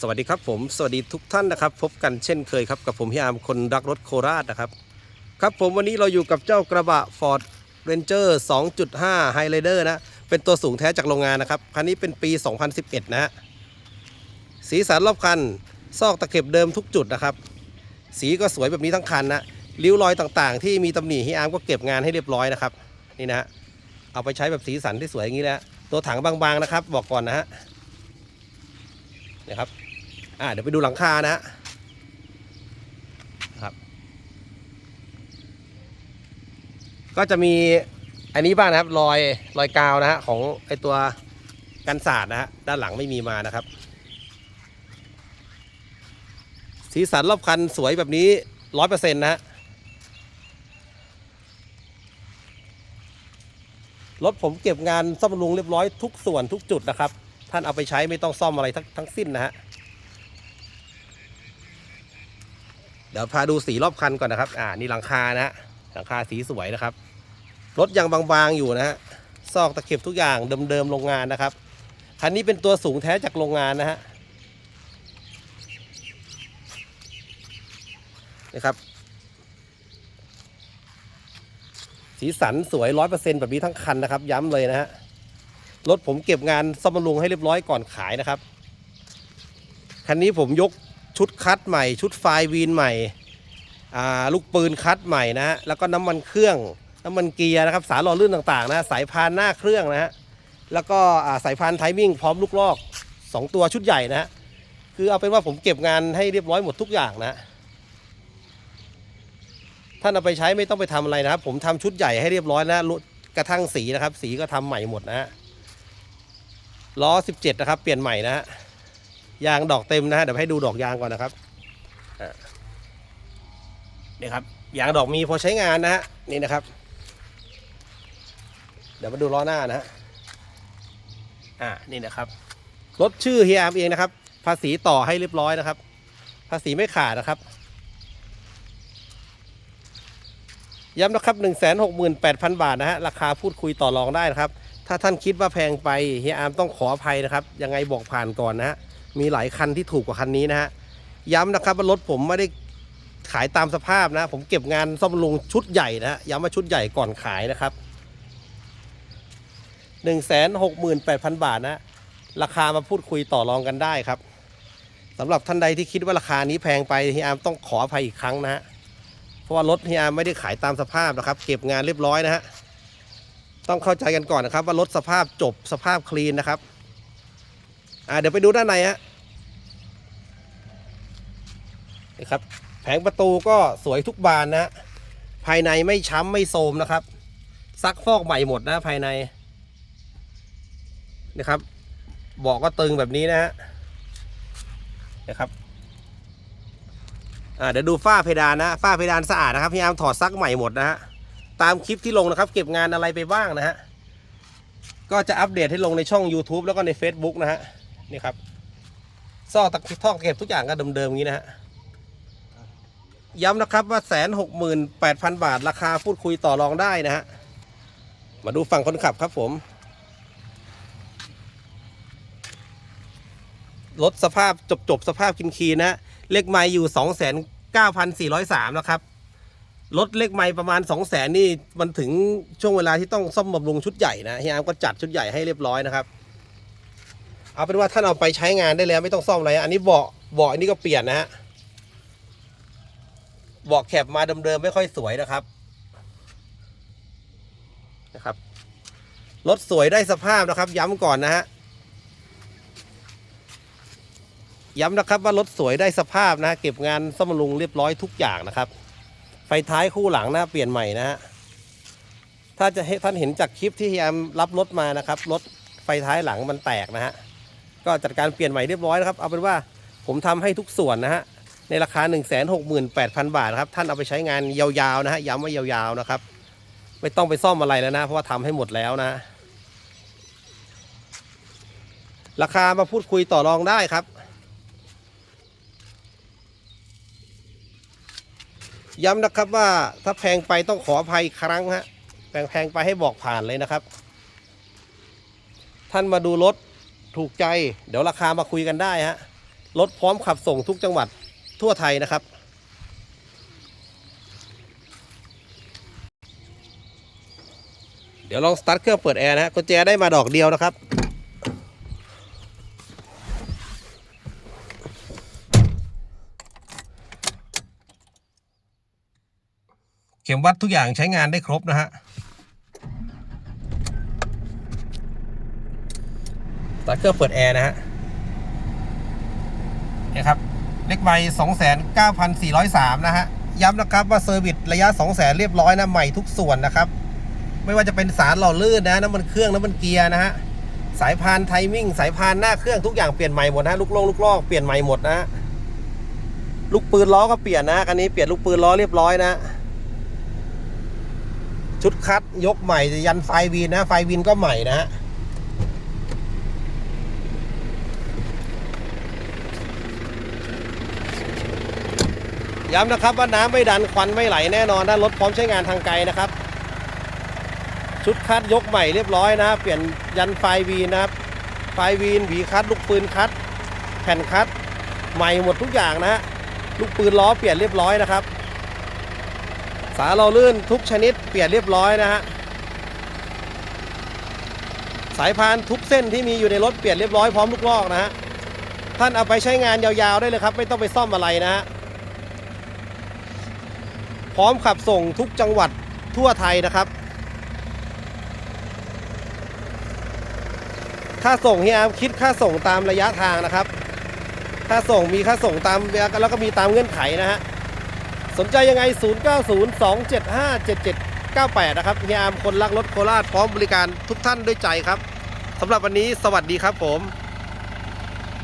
สวัสดีครับผมสวัสดีทุกท่านนะครับ พบกันเช่นเคยครับกับผมพี่อาร์มคนรักรถโคราชนะครับ ครับผมวันนี้เราอยู่กับเจ้ากระบะ Ford Ranger 2.5 Highlander นะ เป็นตัวสูงแท้จากโรงงานนะครับ คันนี้เป็นปี 2011 นะฮะสีสันรอบคัน ซอกตะเข็บเดิมทุกจุดนะครับ สีก็สวยแบบนี้ทั้งคันนะริ้วรอยต่างๆ ที่มีตำหนิพี่อาร์มก็เก็บงานให้เรียบร้อยนะครับนี่นะฮะเอาไปใช้แบบสีสันที่สวยอย่างนี้แหละตัวถังบางๆนะครับ บอกก่อนนะฮะนะครับ อ่าเดี๋ยวไปดูหลังคานะฮะครับ ก็จะมีอันนี้บ้างนะครับ รอยรอยกาวนะฮะของไอตัวกันศาสตร์นะฮะด้านหลังไม่มีมานะครับ สีสันรอบคันสวยแบบนี้ร้อยเปอร์เซ็นต์นะฮะรถผมเก็บงานซ่อมบำรุงเรียบร้อยทุกส่วนทุกจุดนะครับ ท่านเอาไปใช้ไม่ต้องซ่อมอะไรทั้งทั้งสิ้นนะฮะ เดี๋ยวพาดูสีรอบคันก่อนนะครับ อ่า นี่หลังคานะฮะหลังคาสีสวยนะครับ รถยังบางๆอยู่นะฮะ ซอกตะเข็บทุกอย่างเดิมๆโรงงานนะครับ คันนี้เป็นตัวสูงแท้จากโรงงานนะฮะ นะครับ สีสันสวยร้อยเปอร์เซ็นต์แบบนี้ทั้งคันนะครับ ย้ำเลยนะฮะ รถผมเก็บงานซ่อมบำรุงให้เรียบร้อยก่อนขายนะครับ คันนี้ผมยก ชุดคัดใหม่ ชุดไฟวีนใหม่ลูกปืนคัดใหม่นะฮะแล้วก็น้ำมันเครื่องน้ำมันเกียร์นะครับสารหล่อลื่นต่างๆนะสายพานหน้าเครื่องนะฮะแล้วก็สายพานไทมิ่งพร้อมลูกลอกสองตัวชุดใหญ่นะฮะคือเอาเป็นว่าผมเก็บงานให้เรียบร้อยหมดทุกอย่างนะท่านเอาไปใช้ไม่ต้องไปทำอะไรนะครับ ผมทำชุดใหญ่ให้เรียบร้อยนะกระทั่งสีนะครับ สีก็ทำใหม่หมดนะฮะล้อ 17 นะครับ เปลี่ยนใหม่นะฮะ ยางดอกเต็มนะฮะเดี๋ยวให้ดูดอกยางก่อนนะครับอ่านี่ครับยางดอกมีพอใช้งานนะฮะนี่นะครับ เดี๋ยวมาดูล้อหน้านะฮะอ่านี่นะครับรถชื่อเฮียอามเองนะครับ ภาษีต่อให้เรียบร้อยนะครับ ภาษีไม่ขาดนะครับย้ำนะครับ 1 6 8 0 0 0 บาทนะฮะ ราคาพูดคุยต่อรองได้นะครับ ถ้าท่านคิดว่าแพงไปเฮียอาร์มต้องขออภัยนะครับ ยังไงบอกผ่านก่อนนะฮะ มีหลายคันที่ถูกกว่าคันนี้นะฮะย้ำนะครับว่ารถผมไม่ได้ขายตามสภาพนะ ผมเก็บงานซ่อมบำรุงชุดใหญ่นะฮะย้ำว่าชุดใหญ่ก่อนขายนะครับ 1 6 8 0 0 0 บาทนะ ราคามาพูดคุยต่อรองกันได้ครับสำหรับท่านใดที่คิดว่าราคานี้แพงไปเฮียอาร์มต้องขออภัยอีกครั้งนะฮะเพราะว่ารถเฮียอาร์มไม่ได้ขายตามสภาพนะครับ เก็บงานเรียบร้อยนะฮะต้องเข้าใจกันก่อนนะครับว่ารถสภาพจบสภาพคลีนนะครับอ่าเดี๋ยวไปดูด้านในฮะ ครับ แผงประตูก็สวยทุกบานนะ ภายในไม่ช้ำไม่โทรมนะครับ ซักฟอกใหม่หมดนะภายในนะครับบอกก็ตึงแบบนี้นะฮะนะครับอ่าเดี๋ยวดูฝ้าเพดานนะฝ้าเพดานสะอาดนะครับพยายามถอดซักใหม่หมดนะฮะตามคลิปที่ลงนะครับ เก็บงานอะไรไปบ้างนะฮะก็จะอัปเดตให้ลงในช่อง YouTube แล้วก็ใน Facebook นะฮะนี่ครับซอกตะท่อเก็บทุกอย่างก็เดิมๆอย่างนี้นะฮะ ย้ำนะครับว่าแสนหกหมื่นแปดพันบาท ราคาพูดคุยต่อรองได้นะฮะ มาดูฝั่งคนขับครับผม รถสภาพจบจบๆสภาพกินคีนะ เลขไม้อยู่สองแสนเก้าพันสี่ร้อยสามนะครับ รถเลขไม้ประมาณสองแสนนี่มันถึงช่วงเวลาที่ต้องซ่อมบำรุงชุดใหญ่นะเฮียอาร์มก็จัดชุดใหญ่ให้เรียบร้อยนะครับ เอาเป็นว่าท่านเอาไปใช้งานได้แล้วไม่ต้องซ่อมอะไร อันนี้เบาะเบาะอันนี้ก็เปลี่ยนนะฮะ บอกแคบมาเดิมๆไม่ค่อยสวยนะครับนะครับรถสวยได้สภาพนะครับ ย้ำก่อนนะฮะย้ำนะครับว่ารถสวยได้สภาพนะเก็บงานซ่อมบำรุงเรียบร้อยทุกอย่างนะครับ ไฟท้ายคู่หลังนะเปลี่ยนใหม่นะฮะถ้าจะให้ท่านเห็นจากคลิปที่พยายามรับรถมานะครับรถไฟท้ายหลังมันแตกนะฮะก็จัดการเปลี่ยนใหม่เรียบร้อยนะครับ เอาเป็นว่าผมทำให้ทุกส่วนนะฮะ ในราคา 1 6 8 0 0 0 บาทครับ ท่านเอาไปใช้งานยาวๆนะฮะย้ำว่ายาวๆนะครับ ไม่ต้องไปซ่อมอะไรแล้วนะ เพราะว่าทำให้หมดแล้วนะ ราคามาพูดคุยต่อรองได้ครับ ย้ำนะครับว่าถ้าแพงไปต้องขออภัยครั้งฮะแพงแพงไปให้บอกผ่านเลยนะครับ ท่านมาดูรถถูกใจ เดี๋ยวราคามาคุยกันได้ฮะรถพร้อมขับส่งทุกจังหวัด ทั่วไทยนะครับ เดี๋ยวลองสตาร์ทเครื่องเปิดแอร์นะฮะกุญแจได้มาดอกเดียวนะครับ เข็มวัดทุกอย่างใช้งานได้ครบนะฮะสตาร์ทเครื่องเปิดแอร์นะฮะเนี่ยครับ เล็กไว29,403นะฮะ ย้ำนะครับว่าเซอร์วิสระยะ200,000เรียบร้อยนะ ใหม่ทุกส่วนนะครับ ไม่ว่าจะเป็นสารหล่อลื่นนะน้ำมันเครื่องน้ำมันเกียร์นะฮะ สายพานไทมิ่ง สายพานหน้าเครื่องทุกอย่างเปลี่ยนใหม่หมดนะลูกลงลูกลอกเปลี่ยนใหม่หมดนะฮะลูกปืนล้อก็เปลี่ยนนะคันนี้เปลี่ยนลูกปืนล้อเรียบร้อยนะ ชุดคัดยกใหม่ยันไฟวินนะ ไฟวินก็ใหม่นะฮะ ย้ำนะครับว่าน้ำไม่ดันควันไม่ไหลแน่นอนนะรถพร้อมใช้งานทางไกลนะครับ ชุดคัดยกใหม่เรียบร้อยนะ เปลี่ยนยันไฟวีนะครับ ไฟวีนหวีคัดลูกปืนคัด แผ่นคัดใหม่หมดทุกอย่างนะฮะลูกปืนล้อเปลี่ยนเรียบร้อยนะครับ สาเราลื่นทุกชนิดเปลี่ยนเรียบร้อยนะฮะสายพานทุกเส้นที่มีอยู่ในรถเปลี่ยนเรียบร้อยพร้อมลูกลอกนะฮะท่านเอาไปใช้งานยาวๆได้เลยครับ ไม่ต้องไปซ่อมอะไรนะฮะ พร้อมขับส่งทุกจังหวัดทั่วไทยนะครับ ค่าส่งเฮียอาร์มคิดค่าส่งตามระยะทางนะครับ ค่าส่งมีค่าส่งตามแล้วก็มีตามเงื่อนไขนะฮะ สนใจยังไง 0902757798 นะครับเฮียอาร์มคนรักรถโคราชพร้อมบริการทุกท่านด้วยใจครับสำหรับวันนี้สวัสดีครับผม